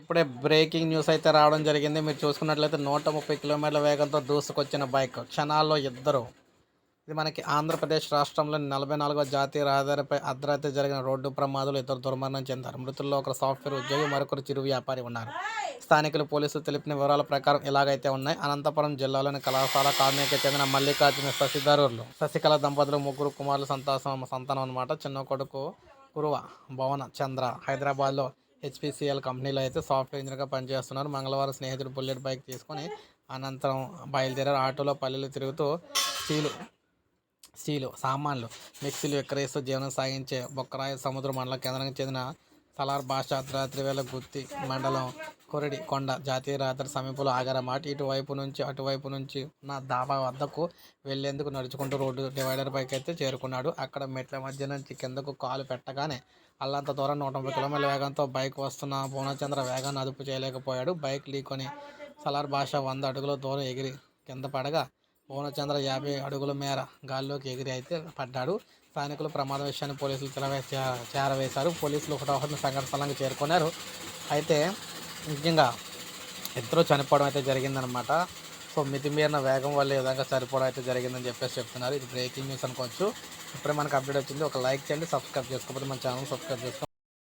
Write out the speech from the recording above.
ఇప్పుడే breaking news అయితే రావడం జరిగింది. మీరు చూసుకున్నట్లయితే నూట ముప్పై కిలోమీటర్ల వేగంతో దూసుకొచ్చిన బైక్ క్షణాల్లో ఇద్దరు. ఇది మనకి ఆంధ్రప్రదేశ్ రాష్ట్రంలోని నలభై నాలుగో జాతీయ రహదారిపై అర్ధరాత్రి జరిగిన రోడ్డు ప్రమాదాలు ఇద్దరు దుర్మరణం చెందారు. మృతుల్లో ఒక సాఫ్ట్వేర్ ఉద్యోగి మరొకరు చిరు వ్యాపారి ఉన్నారు. స్థానికులు పోలీసులు తెలిపిన వివరాల ప్రకారం ఇలాగైతే ఉన్నాయి. అనంతపురం జిల్లాలోని కళాశాల కాలనీకి చెందిన మల్లికార్జున శశిధరులు శశికళ దంపతులు ముగ్గురు కుమారులు సంతాసం సంతానం అన్నమాట. చిన్న కొడుకు కురువ భవన చంద్ర హైదరాబాద్లో హెచ్పిసిఎల్ కంపెనీలో అయితే సాఫ్ట్వేర్ ఇంజనీర్గా పనిచేస్తున్నారు. మంగళవారం స్నేహితుడు బుల్లెట్ బైక్ తీసుకొని అనంతరం బయలుదేరారు. ఆటోలో పల్లెలు తిరుగుతూ స్టీలు స్టీలు సామాన్లు మిక్సీలు విక్రయిస్తూ జీవనం సాగించే బొక్కరాయ సముద్ర మండల కేంద్రానికి చెందిన సలార్ భాష అర్ధరాత్రి వేళ గుత్తి మండలం కొరడి కొండ జాతీయ రహదారి సమీపంలో ఆగారన్నమాట ఇటువైపు నుంచి అటువైపు నుంచి ఉన్న దాబా వద్దకు వెళ్ళేందుకు నడుచుకుంటూ రోడ్డు డివైడర్ పైకి అయితే చేరుకున్నాడు. అక్కడ మెట్ల మధ్య నుంచి కిందకు కాలు పెట్టగానే అల్లంత దూరం నూట ముప్పై కిలోమీటర్ల వేగంతో బైక్ వస్తున్న పూర్ణచంద్ర వేగాన్ని అదుపు చేయలేకపోయాడు. బైక్ లీకొని సలార్ భాష వంద అడుగుల దూరం ఎగిరి కింద పడగా పూర్ణచంద్ర యాభై అడుగుల మేర గాల్లోకి ఎగిరి అయితే పడ్డాడు. స్థానికులు ప్రమాద విషయాన్ని పోలీసులు చే- చేరవేశారు. పోలీసులు ఒకటో సంఘటన స్థలానికి చేరుకున్నారు. అయితే ముఖ్యంగా ఎంతో చనిపోవడం అయితే జరిగిందనమాట సో మితిమీరిన వేగం వల్ల ఈ విధంగా చనిపోవడం అయితే జరిగిందని చెప్పేసి చెప్తున్నారు. ఇది బ్రేకింగ్ న్యూస్ అనుకోవచ్చు. ఇప్పుడే మనకు అప్డేట్ వచ్చింది. ఒక లైక్ చేయండి సబ్స్క్రైబ్ చేసుకోకపోతే మన ఛానల్ సబ్స్క్రైబ్ చేసుకోండి